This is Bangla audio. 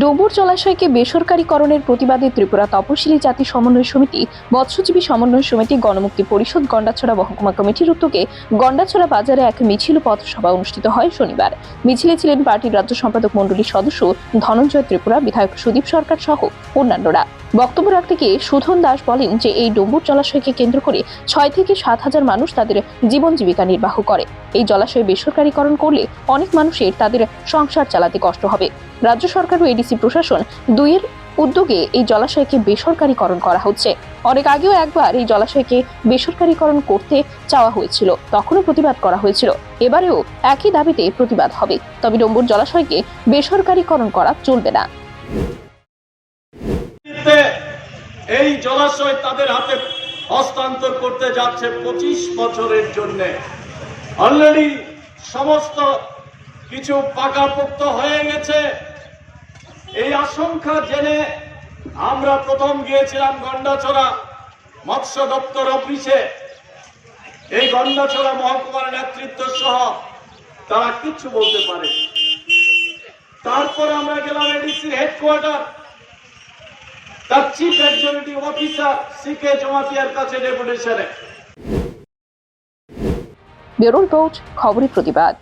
ডুবুর জলাশয়কে বেসরকারীকরণের প্রতিবাদে ত্রিপুরা তপশিলি জাতি সমন্বয় সমিতি মৎস্যজীবী সমন্বয় সমিতি, গণমুক্তি পরিষদ, গন্ডাছড়া মহকুমা কমিটির উদ্যোগে গন্ডাছড়া বাজারে এক মিছিল পথসভা অনুষ্ঠিত হয় শনিবার। মিছিলে ছিলেন পার্টির রাজ্য সম্পাদক মণ্ডলীর সদস্য ধনঞ্জয় ত্রিপুরা, বিধায়ক সুদীপ সরকার সহ অন্যান্যরা। বক্তব্য রাখতে গিয়ে সুধন দাস বলেন যে এই ডুম্বুর জলাশয়কে কেন্দ্র করে ছয় থেকে সাত হাজার মানুষ তাদের জীবন জীবিকা নির্বাহ করে। এই জলাশয় বেসরকারীকরণ করলে অনেক মানুষের তাদের সংসার চালাতে কষ্ট হবে। রাজ্য সরকার ও এডিসি প্রশাসন দুইয়ের উদ্যোগে এই জলাশয়কে বেসরকারীকরণ করা হচ্ছে। অনেক আগেও একবার এই জলাশয়কে বেসরকারীকরণ করতে চাওয়া হয়েছিল। তখনও প্রতিবাদ করা হয়েছিল। এবারেও একই দাবিতে প্রতিবাদ হবে। তবে ডম্বুর জলাশয়কে বেসরকারীকরণ করা চলবে না। এই জলাশয় তাদের হাতে হস্তান্তর করতে যাচ্ছে পঁচিশ বছরের জন্য। অলরেডি সমস্ত কিছু পাকাপোক্ত হয়ে গেছে। এই আশঙ্কা জেনে আমরা প্রথম গিয়েছিলাম গন্ডাছড়া মৎস্য দপ্তর অফিসে। এই গন্ডাছড়া মহকুমার নেতৃত্ব সহ তারা কিচ্ছু বলতে পারে। তারপর আমরা গেলাম এডিসির হেডকোয়ার্টার। তার চিফ এক্সিকিউটিভ অফিসার সিকে জমাতিয়ার কাছে ডেপুটেশনে ব্যুরো রিপোর্ট খবরের প্রতিবাদ।